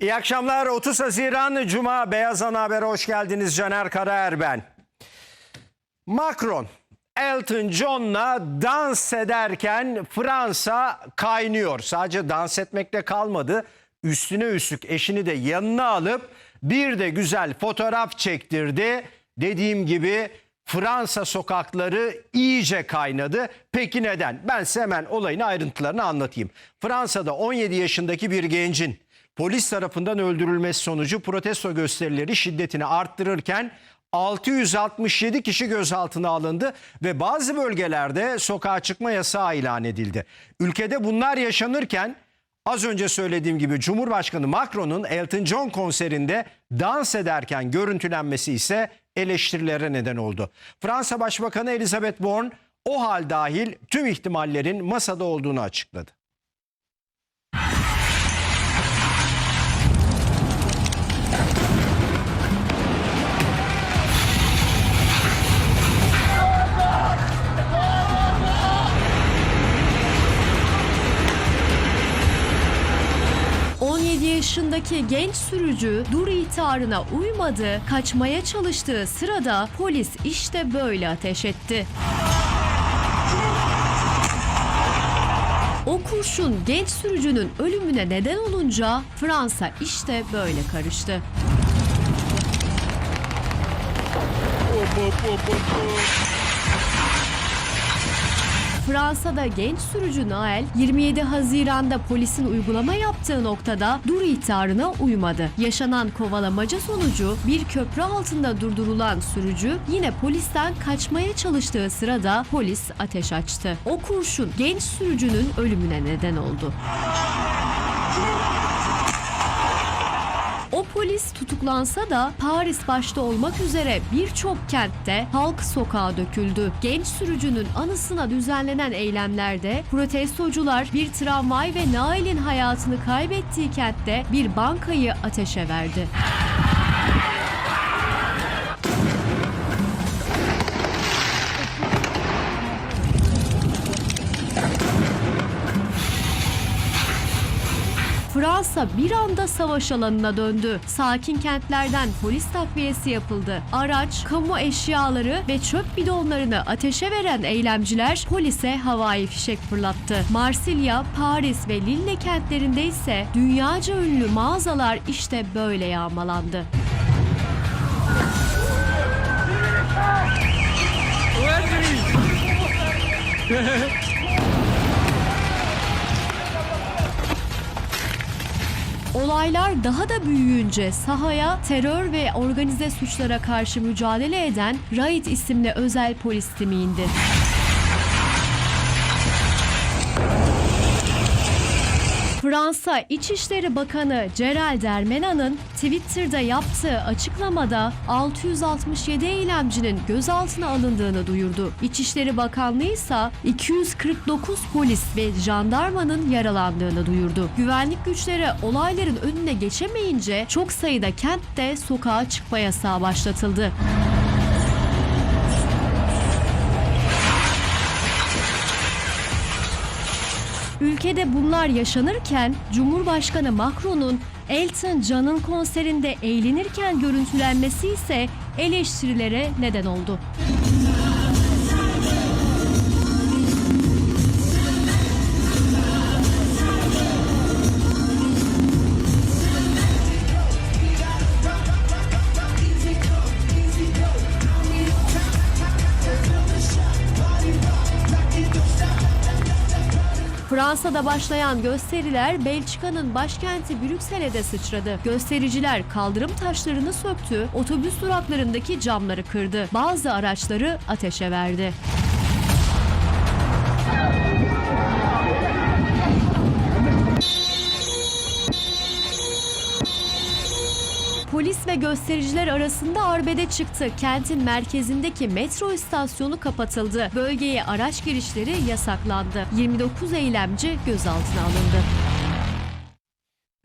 İyi akşamlar. 30 Haziran Cuma Beyaz Ana Haber'e hoş geldiniz. Caner Karaer ben. Macron, Elton John'la dans ederken Fransa kaynıyor. Sadece dans etmekle kalmadı. Üstüne üstlük eşini de yanına alıp bir de güzel fotoğraf çektirdi. Dediğim gibi Fransa sokakları iyice kaynadı. Peki neden? Ben size hemen olayın ayrıntılarını anlatayım. Fransa'da 17 yaşındaki bir gencin polis tarafından öldürülmesi sonucu protesto gösterileri şiddetini arttırırken 667 kişi gözaltına alındı ve bazı bölgelerde sokağa çıkma yasağı ilan edildi. Ülkede bunlar yaşanırken az önce söylediğim gibi Cumhurbaşkanı Macron'un Elton John konserinde dans ederken görüntülenmesi ise eleştirilere neden oldu. Fransa Başbakanı Elizabeth Borne o hal dahil tüm ihtimallerin masada olduğunu açıkladı. — yaşındaki genç sürücü dur ihtarına uymadı, kaçmaya çalıştığı sırada polis işte böyle ateş etti. O kurşun genç sürücünün ölümüne neden olunca Fransa işte böyle karıştı. Fransa'da genç sürücü Nael 27 Haziran'da polisin uygulama yaptığı noktada dur ihtarına uymadı. Yaşanan kovalamaca sonucu bir köprü altında durdurulan sürücü yine polisten kaçmaya çalıştığı sırada polis ateş açtı. O kurşun genç sürücünün ölümüne neden oldu. Polis tutuklansa da Paris başta olmak üzere birçok kentte halk sokağa döküldü. Genç sürücünün anısına düzenlenen eylemlerde protestocular bir tramvay ve Nail'in hayatını kaybettiği kentte bir bankayı ateşe verdi. Fransa bir anda savaş alanına döndü. Sakin kentlerden polis takviyesi yapıldı. Araç, kamu eşyaları ve çöp bidonlarını ateşe veren eylemciler polise havai fişek fırlattı. Marsilya, Paris ve Lille kentlerinde ise dünyaca ünlü mağazalar işte böyle yağmalandı. Olaylar daha da büyüyünce sahaya terör ve organize suçlara karşı mücadele eden RAID isimli özel polis timi indi. Fransa İçişleri Bakanı Gerald Darmanin'in Twitter'da yaptığı açıklamada 667 eylemcinin gözaltına alındığını duyurdu. İçişleri Bakanlığı ise 249 polis ve jandarmanın yaralandığını duyurdu. Güvenlik güçleri olayların önüne geçemeyince çok sayıda kentte sokağa çıkma yasağı başlatıldı. Ülkede bunlar yaşanırken Cumhurbaşkanı Macron'un Elton John'ın konserinde eğlenirken görüntülenmesi ise eleştirilere neden oldu. Fransa'da başlayan gösteriler Belçika'nın başkenti Brüksel'e de sıçradı. Göstericiler kaldırım taşlarını söktü, otobüs duraklarındaki camları kırdı. Bazı araçları ateşe verdi. Polis ve göstericiler arasında arbede çıktı. Kentin merkezindeki metro istasyonu kapatıldı. Bölgeye araç girişleri yasaklandı. 29 eylemci gözaltına alındı.